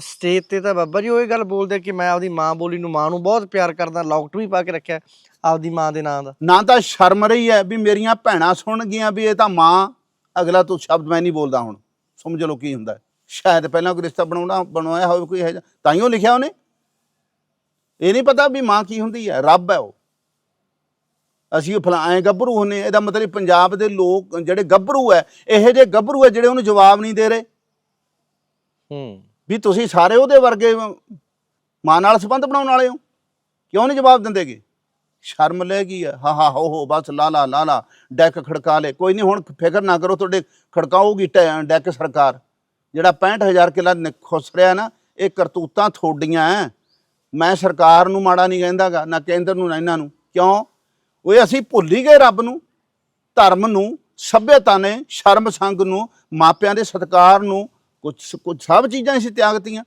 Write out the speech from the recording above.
Stage ਤੇ ਤਾਂ ਬਾਬਾ ਜੀ ਉਹ ਇਹ ਗੱਲ ਬੋਲਦੇ ਕਿ ਮੈਂ ਆਪਦੀ ਮਾਂ ਬੋਲੀ ਨੂੰ ਮਾਂ ਨੂੰ ਬਹੁਤ ਪਿਆਰ ਕਰਦਾ ਲੌਕਟ ਵੀ ਪਾ ਕੇ ਰੱਖਿਆ ਆਪਦੀ ਮਾਂ ਦੇ ਨਾਂ ਦਾ। ਨਾ ਤਾਂ ਸ਼ਰਮ ਰਹੀ ਹੈ ਵੀ ਮੇਰੀਆਂ ਭੈਣਾਂ ਸੁਣ ਗਈਆਂ ਵੀ ਇਹ ਤਾਂ ਮਾਂ ਅਗਲਾ ਤੂੰ ਸ਼ਬਦ ਮੈਂ ਨਹੀਂ ਬੋਲਦਾ ਹੁਣ ਸਮਝ ਲਓ ਕੀ ਹੁੰਦਾ ਹੈ। ਸ਼ਾਇਦ ਪਹਿਲਾਂ ਕੋਈ ਰਿਸ਼ਤਾ ਬਣਾਉਣਾ ਬਣਵਾਇਆ ਹੋਵੇ ਕੋਈ ਹੈ ਤਾਈਓ ਲਿਖਿਆ ਉਹਨੇ। ਇਹ ਨਹੀਂ ਪਤਾ ਵੀ ਮਾਂ ਕੀ ਹੁੰਦੀ ਹੈ ਰੱਬ ਹੈ ਉਹ। ਅਸੀਂ ਫਲਾਏ ਗੱਭਰੂ ਹੁੰਨੇ ਇਹਦਾ ਮਤਲਬ ਪੰਜਾਬ ਦੇ ਲੋਕ ਜਿਹੜੇ ਗੱਭਰੂ ਹੈ ਇਹੋ ਜਿਹੇ ਗੱਭਰੂ ਹੈ ਜਿਹੜੇ ਉਹਨੂੰ ਜਵਾਬ ਨਹੀਂ ਦੇ ਰਹੇ। ਹੂੰ। ਵੀ ਤੁਸੀਂ ਸਾਰੇ ਉਹਦੇ ਵਰਗੇ ਮਾਂ ਨਾਲ ਸੰਬੰਧ ਬਣਾਉਣ ਵਾਲੇ ਹੋ? ਕਿਉਂ ਨਹੀਂ ਜਵਾਬ ਦਿੰਦੇਗੇ? ਸ਼ਰਮ ਲੈ ਗਈ ਹੈ ਹਾ ਹਾ, ਹੋ ਹੋ, ਬਸ, ਲਾ ਲਾ ਲਾ ਲਾ। ਡੈਕ ਖੜਕਾ ਲੈ। ਕੋਈ ਨਹੀਂ, ਹੁਣ ਫਿਕਰ ਨਾ ਕਰੋ, ਤੁਹਾਡੇ ਖੜਕਾਊਗੀ ਟੈ- ਡੈਕ ਸਰਕਾਰ। ਜਿਹੜਾ 65000 ਕਿੱਲਾ ਨ- ਖੁੱਸ ਰਿਹਾ ਨਾ, ਇਹ ਕਰਤੂਤਾਂ ਥੋਡੀਆਂ ਐ। ਮੈਂ ਸਰਕਾਰ ਨੂੰ ਮਾੜਾ ਨਹੀਂ ਕਹਿੰਦਾਗਾ, ਨਾ ਕੇਂਦਰ ਨੂੰ, ਨਾ ਇਹਨਾਂ ਨੂੰ। ਕਿਉਂ? ਓਏ, ਅਸੀਂ ਭੁੱਲ ਹੀ ਗਏ ਰੱਬ ਨੂੰ। ਧਰਮ ਨੂੰ, ਸਭਿਅਤਾ ਨੇ ਸ਼ਰਮ ਸੰਗ ਨੂੰ, ਮਾਪਿਆਂ ਦੇ ਸਤਿਕਾਰ ਨੂੰ ਕੁਝ ਕੁਝ ਸਭ ਚੀਜ਼ਾਂ ਅਸੀਂ ਤਿਆਗਤੀਆਂ